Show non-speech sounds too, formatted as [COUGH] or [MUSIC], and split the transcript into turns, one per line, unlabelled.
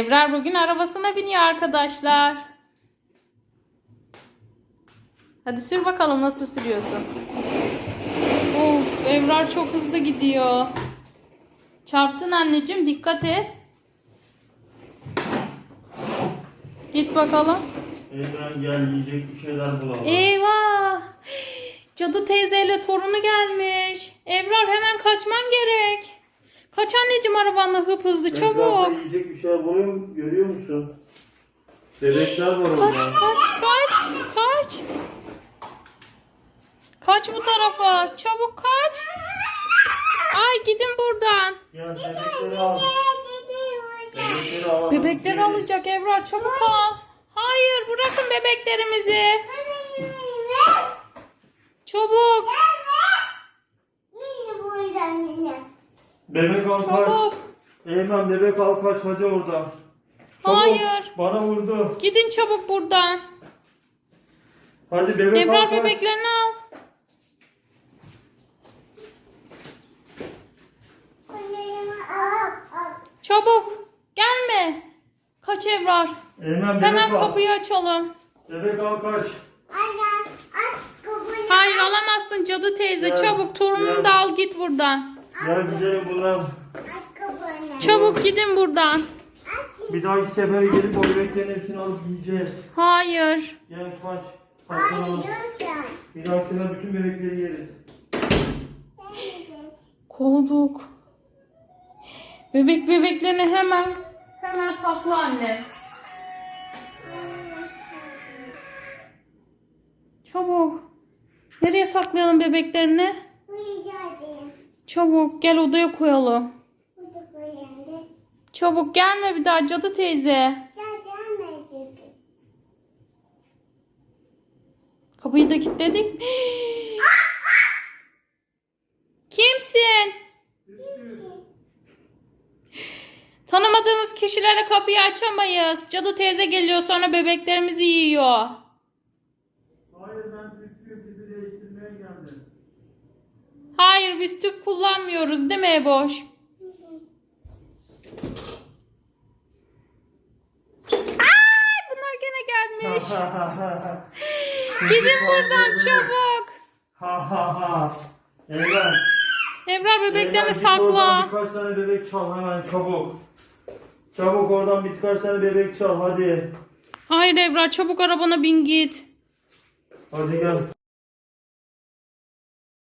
Ebrar bugün arabasına biniyor arkadaşlar. Hadi sür bakalım nasıl sürüyorsun. Of Ebrar çok hızlı gidiyor. Çarptın anneciğim dikkat et. Git bakalım.
Evren gel yiyecek bir şeyler bulalım.
Eyvah! Cadı teyzeyle torunu gelmiş. Ebrar hemen kaçman gerek. Kaç anneciğim arabanla hıp hızlı
Etrafta
çabuk.
yiyecek bir şeyler buluyor görüyor musun? Bebekler var
Kaç
orada.
kaç kaç kaç. Kaç bu tarafa. Çabuk kaç. Ay gidin buradan.
Gel bebekleri al. Bebekleri al.
Bebekleri alacak Ebrar çabuk al. Hayır bırakın bebeklerimizi. Çabuk.
Bebek al kaç.
Çabuk.
Eymen bebek al kaç hadi oradan. Çabuk.
Hayır.
Bana vurdu.
Gidin çabuk buradan.
Hadi bebek al
Ebrar
kaç.
bebeklerini al. Çabuk. Gelme. Kaç Ebrar.
Eymen bebek
Hemen
al.
kapıyı açalım.
Bebek al kaç.
Hayır alamazsın cadı teyze.
Gel,
Çabuk torununu
gel.
da al git buradan.
Güzelim.
Çabuk gidin buradan.
Bir dahaki sefere gelip o bebeklerin hepsini alıp yiyeceğiz.
Hayır.
Gel kaç. Saklanalım. Bir dahaki sefer bütün bebekleri yeriz.
Kovduk. Bebek bebeklerini hemen hemen sakla anne. Çabuk. Nereye saklayalım bebeklerini? Çabuk gel odaya koyalım. Çabuk gelme bir daha cadı teyze. Kapıyı da kilitledik. [GASPS] Kimsin? Tanımadığımız kişilere kapıyı açamayız. Cadı teyze geliyor sonra bebeklerimizi yiyor.
Hayır ben tüpçü tipi değiştirmeye geldim.
Hayır biz tüp kullanmıyoruz değil mi Eboş? Ay bunlar gene gelmiş. Gidin buradan çabuk.
Ha ha ha. Evren.
Ebrar bebeklerini
Evren, git oradan
sakla.
Birkaç tane bebek çal hemen çabuk. Çabuk oradan birkaç tane bebek çal hadi.
Hayır Ebrar çabuk arabana bin git.
Hadi gel.